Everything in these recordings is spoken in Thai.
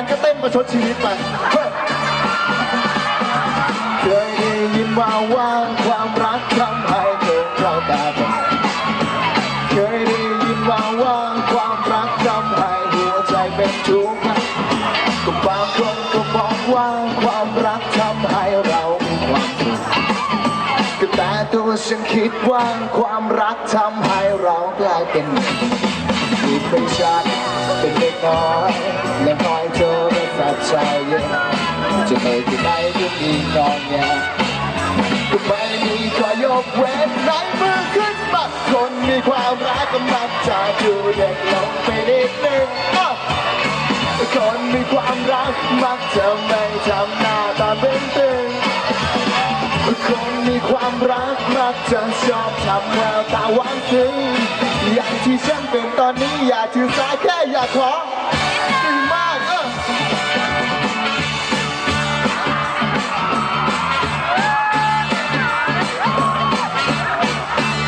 นก็เต้นประชดชีวิตไปเคยได้ยินว่าว่างความรักทำให้คนเราตาบอดเคยได้ยินว่าว่างความรักทำให้หัวใจเป็นทุกข์ก็บางคนก็บอกว่าความรักทำให้เรามีความสุขก็แต่ตัวฉันคิดว่าความรักทำให้เรากลายเป็น ผิดไปชัดเป็นเด็กน้อยและคอยเธอไม่สับใจเย็นจะเลยที่ไหนก็มีนอนแงก็ไม่มีขอยกเว้นไหนมือขึ้นมาคนมีความรักก็มักจะดูเด็กลงไปนิดนึงคนมีความรักมักจะไม่ทำหน้า รักมักจะชอบทำแววตาหวานซึ้งอย่างที่ฉันเป็นตอนนี้อย่าถือสาแค่อย่าขอดีมากเออ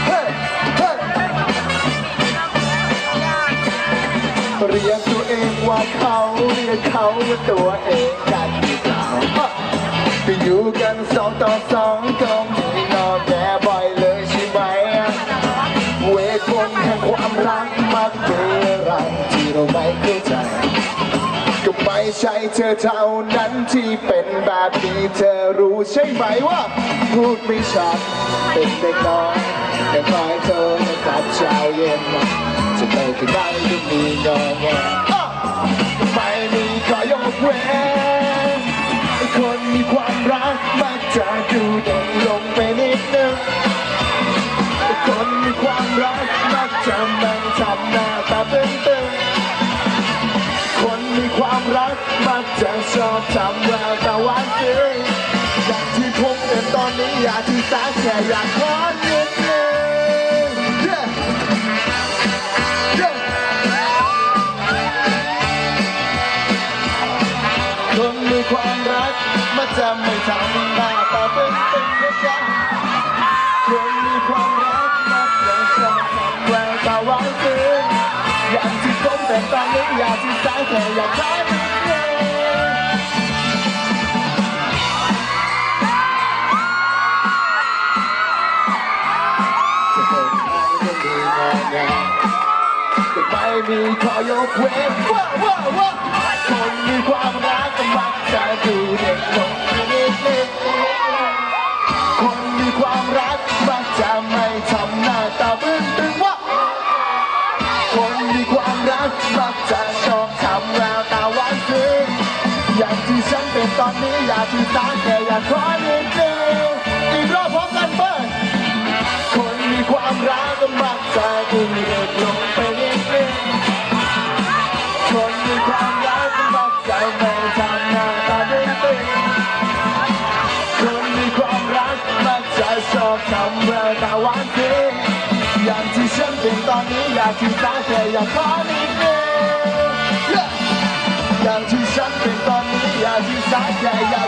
เฮ้เฮ้เรียกตัวเองว่าเขาเรียกเขาว่าตัวเองกันดีกว่าอะไปอยู่กันสองต่อสองก็มีนอนแย่บ่ ใช่เธอเท่านั้นที่เป็นแบบนี้เธอรู้ใช่ไหมว่า พูดไม่ชัดเป็นเด็กน้อยแต่คอยเธอกับเช้าเย็นจะไปที่ไหนก็มีงอแง่ไม่มีขอยกเว้น จะชอบทำแววตาหวานซึ้งอย่างที่ผมเป็นตอนนี้อยากที่สาแค่อยากขอนิดนึง Yeah Yeah คนมีความรักมักจะไม่ทำหน้าตาเป็นเป็นนะจ๊ะคนมีความรักมักจะชอบทำแววตาหวานซึ้งอย่างที่ผมเป็นตอนนี้อยากที่สายแค่อยากขอ ไม่มีข้อยกเว้นว่าว่าว่าคนมีความรักก็มักจะดูเด็กลงไปนิดนึงคนมีความรักมักจะไม่ทำหน้าตาบึ้งตึงว่าคนมีความรักมักจะชอบทำแววตาหวานซึ้งอย่างที่ฉันเป็นตอนนี้อยากที่สาแค่อยากขอนิดนึง คนมีความรักก็มักจะดูเด็กลงไปนิดนึงคนมีความรักก็มักจะไม่ทำหน้าตาดึงตึงคนมีความรักมักจะชอบทำแววตาหวานซึ้งอย่างที่ฉันเป็นตอนนี้อยากที่ตาแค่อยากขอนิดนึง Yeah อย่างที่ฉันเป็นตอนนี้อยากที่สาแค่อยาก